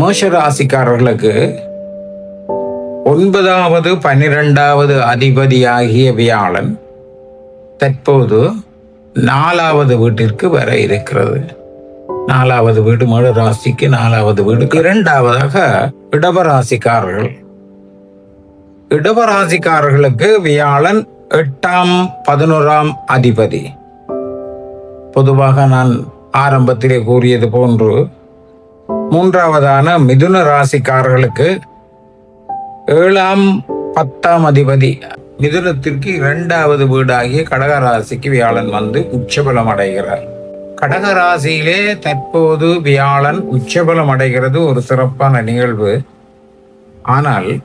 மேஷ ராசிக்காரர்களுக்கு ஒன்பதாவது பன்னிரெண்டாவது அதிபதியாகிய வியாழன் தற்போது நாலாவது வீட்டிற்கு வர இருக்கிறது. நாலாவது வீடு மேட ராசிக்கு நாலாவது வீடு. இரண்டாவதாக இடவராசிக்காரர்கள் இடவராசிக்காரர்களுக்கு வியாழன் எட்டாம் பதினோராம் அதிபதி. பொதுவாக நான் ஆரம்பத்திலே கூறியது போன்று மூன்றாவதான மிதுன ராசிக்காரர்களுக்கு ஏழாம் பத்தாம் அதிபதி. மிதுனத்திற்கு இரண்டாவது வீடாகிய கடக ராசிக்கு வியாழன் வந்து உச்சபலம் அடைகிறார். கடக ராசியிலே தற்போது வியாழன் உச்சபலம் அடைகிறது. ஒரு சிறப்பான நிகழ்வு. ஆனால்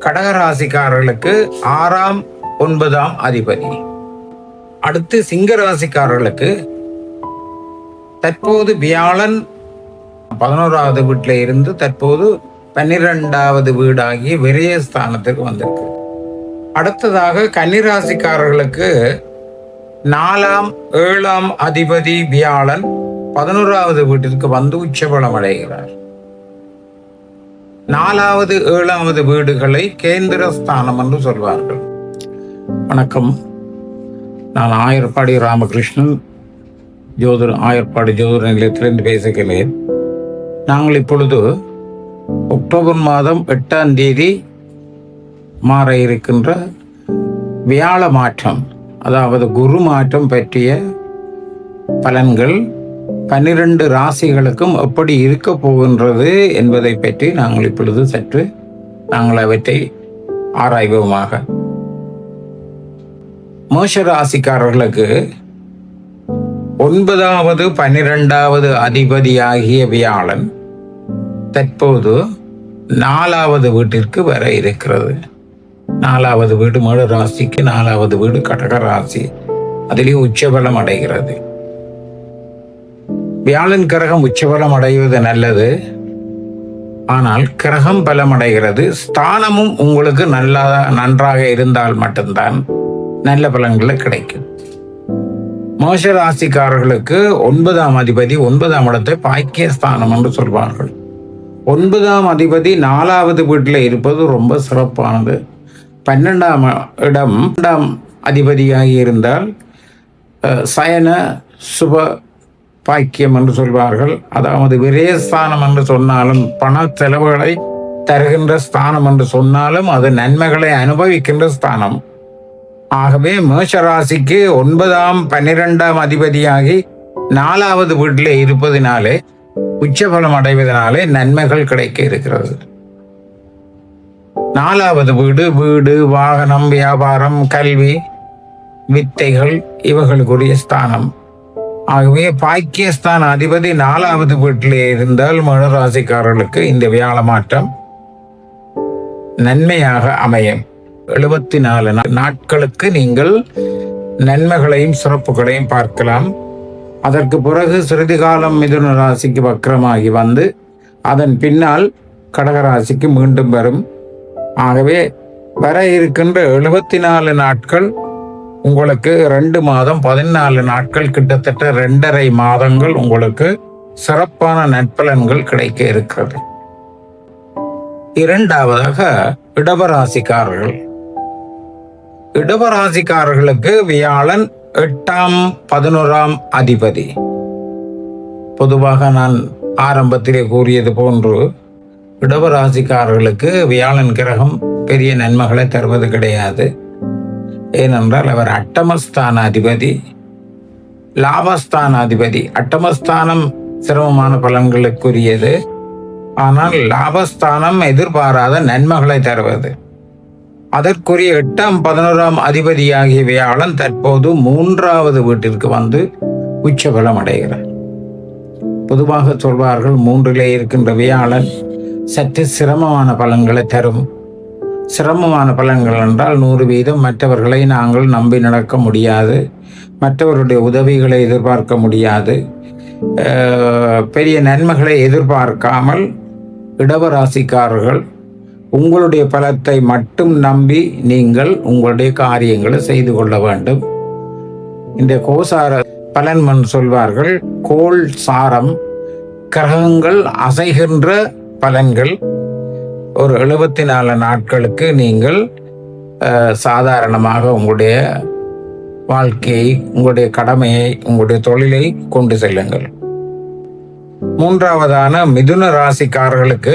கடக ராசிக்காரர்களுக்கு ஆறாம் ஒன்பதாம் அதிபதி. அடுத்து சிங்க ராசிக்காரர்களுக்கு தற்போது வியாழன் பதினோராவது வீட்டில் இருந்து தற்போது பன்னிரெண்டாவது வீடாகி விரயஸ்தானத்துக்கு வந்திருக்கு. அடுத்ததாக கன்னிராசிக்காரர்களுக்கு நாலாம் ஏழாம் அதிபதி வியாழன் பதினோராவது வீட்டிற்கு வந்து உச்சபலம் அடைகிறார். நாலாவது ஏழாவது வீடுகளை கேந்திர ஸ்தானம் என்று சொல்வார்கள். வணக்கம். நான் ஆயர்பாடி ராமகிருஷ்ணன் ஜோதிர ஆயர்பாடி ஜோதிட நிலையத்திலிருந்து பேசுகிறேன். நாங்கள் இப்பொழுது அக்டோபர் மாதம் எட்டாம் தேதி மாற இருக்கின்ற வியாழ மாற்றம் அதாவது குரு மாற்றம் பற்றிய பலன்கள் பன்னிரண்டு ராசிகளுக்கும் எப்படி இருக்க போகின்றது என்பதை பற்றி நாங்கள் இப்பொழுது சற்று நாங்கள் அவற்றை ஆராய்வோமாக. மேஷ ராசிக்காரர்களுக்கு ஒன்பதாவது பன்னிரெண்டாவது அதிபதியாகிய வியாழன் தற்போது நாலாவது வீட்டிற்கு வர இருக்கிறது. நாலாவது வீடு மேட ராசிக்கு நாலாவது வீடு கடக ராசி. அதிலே உச்சபலம் அடைகிறது. வியாழன் கிரகம் உச்சபலம் அடைவது நல்லது. ஆனால் கிரகம் பலம் அடைகிறது. ஸ்தானமும் உங்களுக்கு நல்லா நன்றாக இருந்தால் மட்டும்தான் நல்ல பலன்களை கிடைக்கும். மோச ராசிக்காரர்களுக்கு ஒன்பதாம் அதிபதி ஒன்பதாம் இடத்தை பாக்கிய ஸ்தானம் என்று சொல்வார்கள். ஒன்பதாம் அதிபதி நாலாவது வீட்டில் இருப்பது ரொம்ப சிறப்பானது. பன்னெண்டாம் இடம் இரண்டாம் அதிபதியாக இருந்தால் சயன சுப பாக்கியம் என்று சொல்வார்கள். அதாவது விரயஸ்தானம் என்று சொன்னாலும் பண செலவுகளை தருகின்ற ஸ்தானம் என்று சொன்னாலும் அது நன்மைகளை அனுபவிக்கின்ற ஸ்தானம். ஆகவே மேஷராசிக்கு ஒன்பதாம் பன்னிரெண்டாம் அதிபதியாகி நாலாவது வீட்டில் இருப்பதினாலே உச்சபலம் அடைவதனாலே நன்மைகள் கிடைக்க இருக்கிறது. நாலாவது வீடு வீடு வாகனம் வியாபாரம் கல்வி வித்தைகள் இவைகளுக்குரிய ஸ்தானம். ஆகவே பாக்கியஸ்தான் அதிபதி நாலாவது வீட்டிலே இருந்தால் மனராசிக்காரர்களுக்கு இந்த வியாழ மாற்றம் நன்மையாக அமையும். எழுபத்தி நாலு நாட்களுக்கு நீங்கள் நன்மைகளையும் சிறப்புகளையும் பார்க்கலாம். அதற்கு பிறகு சிறிது காலம் மிதுன ராசிக்கு வக்கரமாகி வந்து அதன் பின்னால் கடகராசிக்கு மீண்டும் வரும். ஆகவே வர இருக்கின்ற எழுபத்தி நாலு நாட்கள் உங்களுக்கு ரெண்டு மாதம் பதினாலு நாட்கள் கிட்டத்தட்ட ரெண்டரை மாதங்கள் உங்களுக்கு சிறப்பான நற்பலன்கள் கிடைக்க இருக்கிறது. இரண்டாவதாக இடவராசிக்காரர்கள் இடவராசிக்காரர்களுக்கு வியாழன் எட்டாம் பதினோராம் அதிபதி. பொதுவாக நான் ஆரம்பத்திலே கூறியது போன்று இடவராசிக்காரர்களுக்கு வியாழன் கிரகம் பெரிய நன்மைகளை தருவது கிடையாது. ஏனென்றால் அவர் அட்டமஸ்தான அதிபதி லாபஸ்தான அதிபதி. அட்டமஸ்தானம் சிரமமான பலன்களுக்குரியது. ஆனால் லாபஸ்தானம் எதிர்பாராத நன்மைகளை தருவது. அதற்குரிய எட்டாம் பதினோராம் அதிபதியாகிய வியாழன் தற்போது மூன்றாவது வீட்டிற்கு வந்து உச்சபலம் அடைகிறார். பொதுவாக சொல்வார்கள் மூன்றிலே இருக்கின்ற வியாழன் சற்று சிரமமான பலன்களை தரும். சிரமமான பலன்கள் என்றால் நூறு வீதம். மற்றவர்களை நாங்கள் நம்பி நடக்க முடியாது. மற்றவருடைய உதவிகளை எதிர்பார்க்க முடியாது. பெரிய நன்மைகளை எதிர்பார்க்காமல் இடவராசிக்காரர்கள் உங்களுடைய பலத்தை மட்டும் நம்பி நீங்கள் உங்களுடைய காரியங்களை செய்து கொள்ள வேண்டும். இந்த கோசார பலன்மன் சொல்வார்கள் கோள் சாரம் கிரகங்கள் அசைகின்ற பலன்கள். ஒரு எழுபத்தி நாலு நாட்களுக்கு நீங்கள் சாதாரணமாக உங்களுடைய வாழ்க்கையை உங்களுடைய கடமையை உங்களுடைய தொழிலை கொண்டு செல்லுங்கள். மூன்றாவதான மிதுன ராசிக்காரர்களுக்கு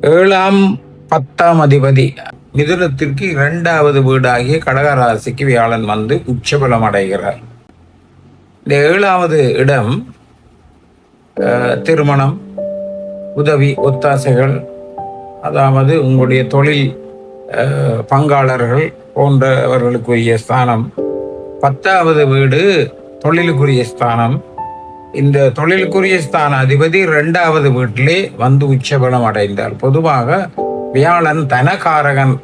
ஏழாம் பத்தாம் அதிபதி. மிதுனத்திற்கு இரண்டாவது வீடாகிய கடகராசிக்கு வியாழன் வந்து உச்சபலம் அடைகிறார். இந்த ஏழாவது இடம் திருமணம் உதவி ஒத்தாசைகள் அதாவது உங்களுடைய தொழில் பங்காளர்கள் போன்றவர்களுக்குரிய ஸ்தானம். பத்தாவது வீடு தொழிலுக்குரிய ஸ்தானம். இந்த தொழிலுக்குரிய ஸ்தான அதிபதி இரண்டாவது வீட்டிலே வந்து உச்சபலம் அடைந்தார். பொதுவாக வியாழன் தனகாரகன்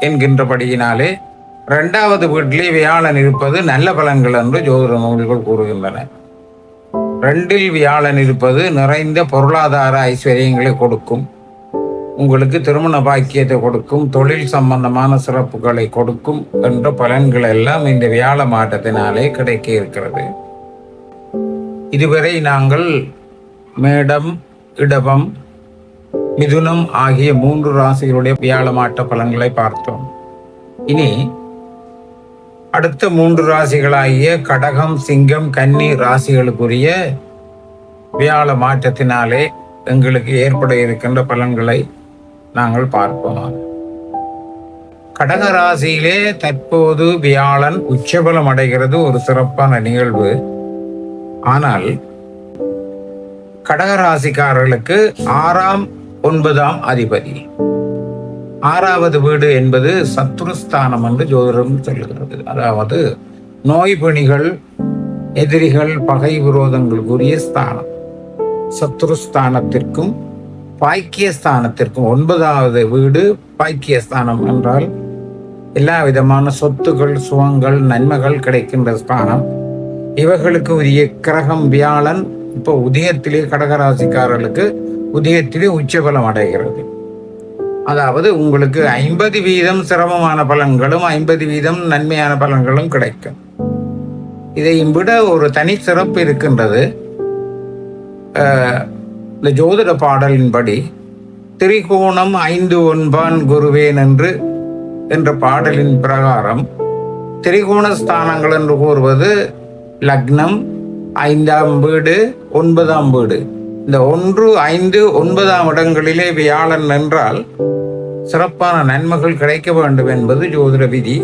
என்கின்றபடியினாலே இரண்டாவது வீட்டிலே வியாழன் இருப்பது நல்ல பலன்கள் என்று ஜோதிட நூல்கள் கூறுகின்றன. ரெண்டில் வியாழன் இருப்பது நிறைந்த பொருளாதார ஐஸ்வர்யங்களை கொடுக்கும். உங்களுக்கு திருமண பாக்கியத்தை கொடுக்கும் தொழில் சம்பந்தமான சிறப்புகளை கொடுக்கும் என்ற பலன்கள் எல்லாம் இந்த வியாழ மாற்றத்தினாலே கிடைக்க இருக்கிறது. இதுவரை நாங்கள் மேடம் இடபம் மிதுனம் ஆகிய மூன்று ராசிகளுடைய வியாழமாட்ட பலன்களை பார்த்தோம். இனி அடுத்த மூன்று ராசிகளாகிய கடகம் சிங்கம் கன்னி ராசிகளுக்குரிய வியாழ மாற்றத்தினாலே எங்களுக்கு ஏற்பட இருக்கின்ற பலன்களை நாங்கள் பார்ப்போம். கடக ராசியிலே தற்போது வியாழன் உச்சபலம் அடைகிறது. ஒரு சிறப்பான நிகழ்வு. ஆனால் கடக ராசிக்காரர்களுக்கு ஆறாம் ஒன்பதாம் அதிபதி. ஆறாவது வீடு என்பது சத்ருஸ்தானம் என்று ஜோதிடம் சொல்லுகிறது. அதாவது நோய் பிணிகள் எதிரிகள் பகை விரோதங்களுக்குரிய ஸ்தானம். சத்ருஸ்தானத்திற்கும் பாக்கியஸ்தானத்திற்கும் ஒன்பதாவது வீடு பாக்கியஸ்தானம் என்றால் எல்லா விதமான சொத்துகள் சுகங்கள் நன்மைகள் கிடைக்கின்ற ஸ்தானம். இவர்களுக்கு உரிய கிரகம் வியாழன் இப்போ உதயத்திலே கடகராசிக்காரர்களுக்கு உதயத்திலே உச்சபலம் அடைகிறது. அதாவது உங்களுக்கு ஐம்பது வீதம் சிரமமான பலன்களும் ஐம்பது வீதம் நன்மையான பலன்களும் கிடைக்கும். இதையும் விட ஒரு தனி சிறப்பு இருக்கின்றது. இந்த ஜோதிட பாடலின்படி திரிகோணம் ஐந்து ஒன்பான் குருவேன் என்று என்ற பாடலின் பிரகாரம் திரிகோண ஸ்தானங்கள் என்று கூறுவது லக்னம் ஐந்தாம் வீடு ஒன்பதாம் வீடு. இந்த ஒன்று ஐந்து ஒன்பதாம் இடங்களிலே வியாழன் என்றால் சிறப்பான நன்மைகள் கிடைக்க வேண்டும் என்பது ஜோதிட விதி.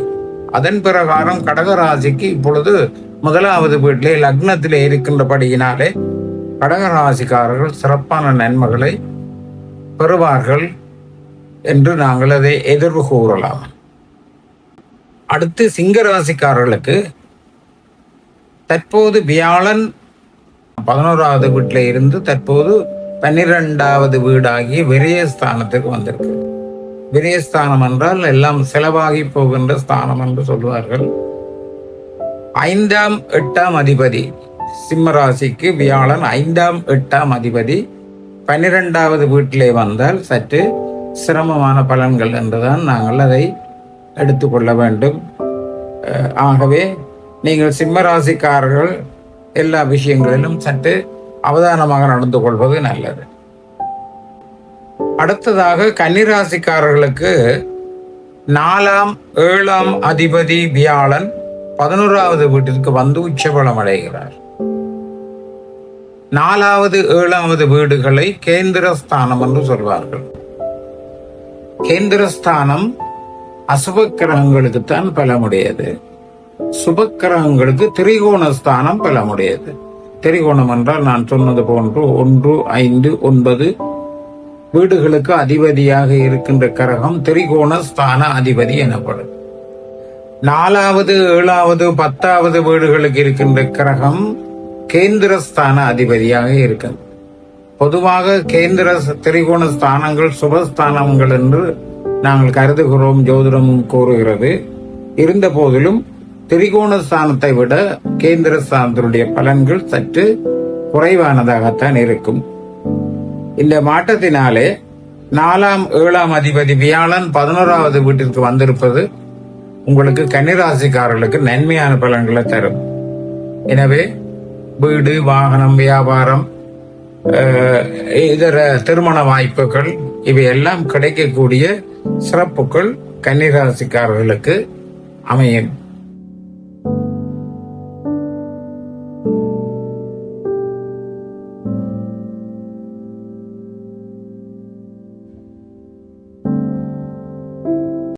அதன் பிரகாரம் கடகராசிக்கு இப்பொழுது முதலாவது வீட்டிலே லக்னத்திலே இருக்கின்றபடியினாலே கடகராசிக்காரர்கள் சிறப்பான நன்மைகளை பெறுவார்கள் என்று நாங்கள் அதை எதிர்வு கூறலாம். அடுத்து சிங்க ராசிக்காரர்களுக்கு தற்போது வியாழன் பதினோராவது வீட்டில் இருந்து தற்போது பன்னிரெண்டாவது வீடாகி விரயஸ்தானத்துக்கு வந்திருக்கு. விரயஸ்தானம் என்றால் எல்லாம் செலவாகி போகின்ற ஸ்தானம் என்று சொல்வார்கள். ஐந்தாம் எட்டாம் அதிபதி சிம்ம ராசிக்கு வியாழன் ஐந்தாம் எட்டாம் அதிபதி பன்னிரெண்டாவது வீட்டிலே வந்தால் சற்று சிரமமான பலன்கள் என்றுதான் நாங்கள் அதை எடுத்துக்கொள்ள வேண்டும். ஆகவே நீங்கள் சிம்ம ராசிக்காரர்கள் எல்லா விஷயங்களிலும் சற்று அவதானமாக நடந்து கொள்வது நல்லது. அடுத்ததாக கன்னிராசிக்காரர்களுக்கு நாலாம் ஏழாம் அதிபதி வியாழன் பதினோராவது வீட்டிற்கு வந்து உச்சபலம் அடைகிறார். நாலாவது ஏழாவது வீடுகளை கேந்திரஸ்தானம் என்று சொல்வார்கள். கேந்திரஸ்தானம் அசுப கிரகங்களுக்குத்தான் பலமுடையது. சுபக்கிரகங்களுக்கு திரிகோண ஸ்தானம் பலமுடையது. திரிகோணம் என்றால் நான் சொன்னது போன்று ஒன்று ஐந்து ஒன்பது வீடுகளுக்கு அதிபதியாக இருக்கின்ற கிரகம் திரிகோண ஸ்தான அதிபதி எனப்படும். நாலாவது ஏழாவது பத்தாவது வீடுகளுக்கு இருக்கின்ற கிரகம் கேந்திரஸ்தான அதிபதியாக இருக்கும். பொதுவாக கேந்திர திரிகோண ஸ்தானங்கள் சுபஸ்தானங்கள் என்று நாங்கள் கருதுகிறோம் ஜோதிடமும் கூறுகிறது. இருந்த போதிலும் திரிகோண ஸ்தானத்தை விட கேந்திர ஸ்தானத்தினுடைய பலன்கள் சற்று குறைவானதாகத்தான் இருக்கும். இந்த மாற்றத்தினாலே நாலாம் ஏழாம் அதிபதி வியாழன் பதினோராவது வீட்டிற்கு வந்திருப்பது உங்களுக்கு கன்னிராசிக்காரர்களுக்கு நன்மையான பலன்களை தரும். எனவே வீடு வாகனம் வியாபாரம் இதர திருமண வாய்ப்புகள் இவையெல்லாம் கிடைக்கக்கூடிய சிறப்புகள் கன்னிராசிக்காரர்களுக்கு அமையும்.